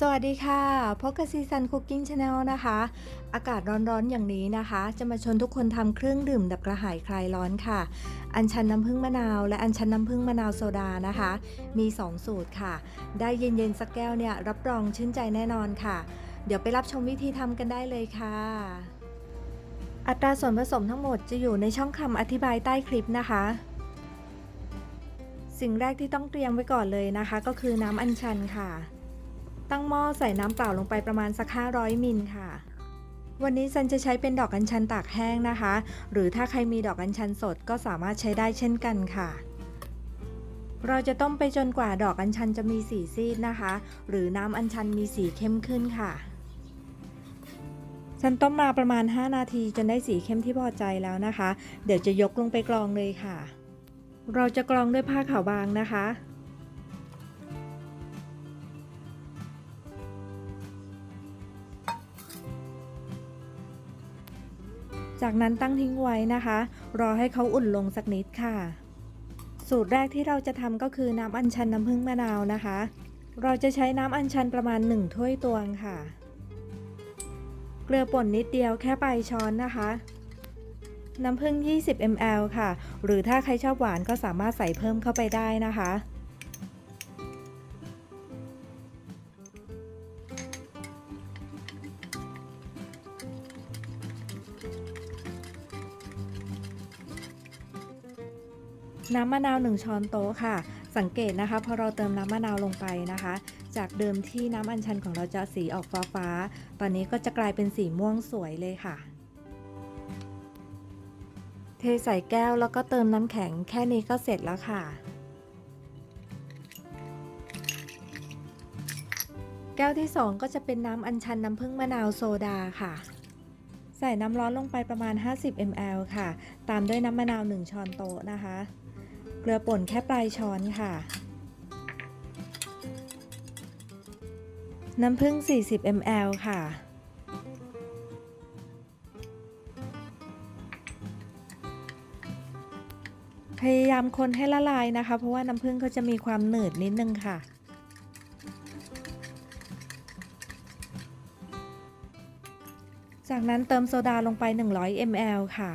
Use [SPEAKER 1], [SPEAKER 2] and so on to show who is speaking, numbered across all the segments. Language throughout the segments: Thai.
[SPEAKER 1] สวัสดีค่ะพบกับซีซันคุกกิ้งชาแนลนะคะ อากาศร้อนๆอย่างนี้นะคะ จะมาชวนทุกคนทำเครื่องดื่มดับกระหายคลายร้อนค่ะ อัญชันน้ำผึ้งมะนาว และอัญชันน้ำผึ้งมะนาวโซดานะคะ มี 2 สูตรค่ะ ได้เย็นๆสักแก้วเนี่ยรับรองชื่นใจแน่นอนค่ะ เดี๋ยวไปรับชมวิธีทำกันได้เลยค่ะ อัตราส่วนผสมทั้งหมดจะอยู่ในช่องคำอธิบายใต้คลิปนะคะ สิ่งแรกที่ต้องเตรียมไว้ก่อนเลยนะคะ ก็คือน้ำอัญชันค่ะ ตั้งหม้อใส่น้ำเปล่าลงไปประมาณสัก 500มิลค่ะ วันนี้ซันจะใช้เป็นดอกอัญชันตากแห้งนะคะ หรือถ้าใครมีดอกอัญชันสดก็สามารถใช้ได้เช่นกันค่ะ เราจะต้มไปจนกว่าดอกอัญชันจะมีสีซีดนะคะ หรือน้ำอัญชันมีสีเข้มขึ้นค่ะฉันต้มมาประมาณ 5 นาทีจนได้สีเข้มที่พอใจแล้วนะคะ เดี๋ยวจะยกลงไปกรองเลยค่ะ เราจะกรองด้วยผ้าขาวบางนะคะ จากนั้นตั้งทิ้งไว้นะคะ รอให้เขาอุ่นลงสักนิดค่ะ สูตรแรกที่เราจะทำก็คือน้ำอัญชันน้ำผึ้งมะนาวนะคะ เราจะใช้น้ำอัญชันประมาณ 1 ถ้วยตวงค่ะ เกลือป่นนิดเดียวแค่ปลายช้อนนะคะ น้ำผึ้ง20 ml ค่ะ หรือถ้าใครชอบหวานก็สามารถใส่เพิ่มเข้าไปได้นะคะ น้ำมะนาว 1 ช้อนโต๊ะค่ะ สังเกตนะคะพอเราเติมน้ำมะนาวลงไปนะคะ จากเดิมที่น้ำอัญชันของเราจะสีออกฟ้าฟ้า ตอนนี้ก็จะกลายเป็นสีม่วงสวยเลยค่ะ เทใส่แก้วแล้วก็เติมน้ำแข็งแค่นี้ก็เสร็จแล้วค่ะ แก้วที่ 2 ก็จะเป็นน้ำอัญชันน้ำผึ้งมะนาวโซดาค่ะใส่น้ำร้อนลงไปประมาณ 50 ml ค่ะ ตามด้วยน้ำมะนาว 1 ช้อนโต๊ะนะคะ เกลือป่นแค่ปลายช้อนค่ะ น้ำผึ้ง 40 ml ค่ะ พยายามคนให้ละลายนะคะ เพราะว่าน้ำผึ้งเขาจะมีความหนืดนิดนึงค่ะจากนั้นเติมโซดาลงไป 100 ml ค่ะ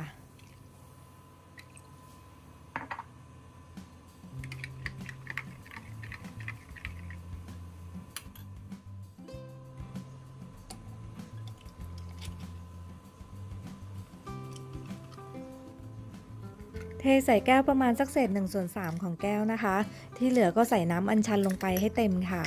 [SPEAKER 1] เทใส่แก้วประมาณสักเศษ1ส่วน3ของแก้วนะคะ ที่เหลือก็ใส่น้ำอัญชันลงไปให้เต็มค่ะ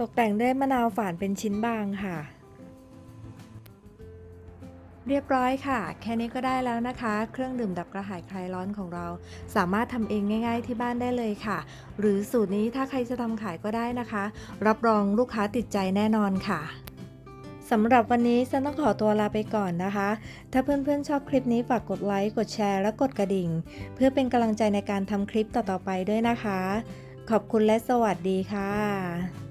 [SPEAKER 1] ตกแต่งด้วยมะนาวฝานเป็นชิ้นบางค่ะ เรียบร้อยค่ะ แค่นี้ก็ได้แล้วนะคะ เครื่องดื่มดับกระหายคลายร้อนของเรา สามารถทำเองง่าย ๆ ที่บ้านได้เลยค่ะ หรือสูตรนี้ถ้าใครจะทำขายก็ได้นะคะ รับรองลูกค้าติดใจแน่นอนค่ะสำหรับวันนี้ฉันต้องขอตัวลาไปก่อนนะคะ ถ้าเพื่อนๆชอบคลิปนี้ฝากกดไลค์ กดแชร์ และกดกระดิ่ง เพื่อเป็นกำลังใจในการทำคลิปต่อๆไปด้วยนะคะ ขอบคุณและสวัสดีค่ะ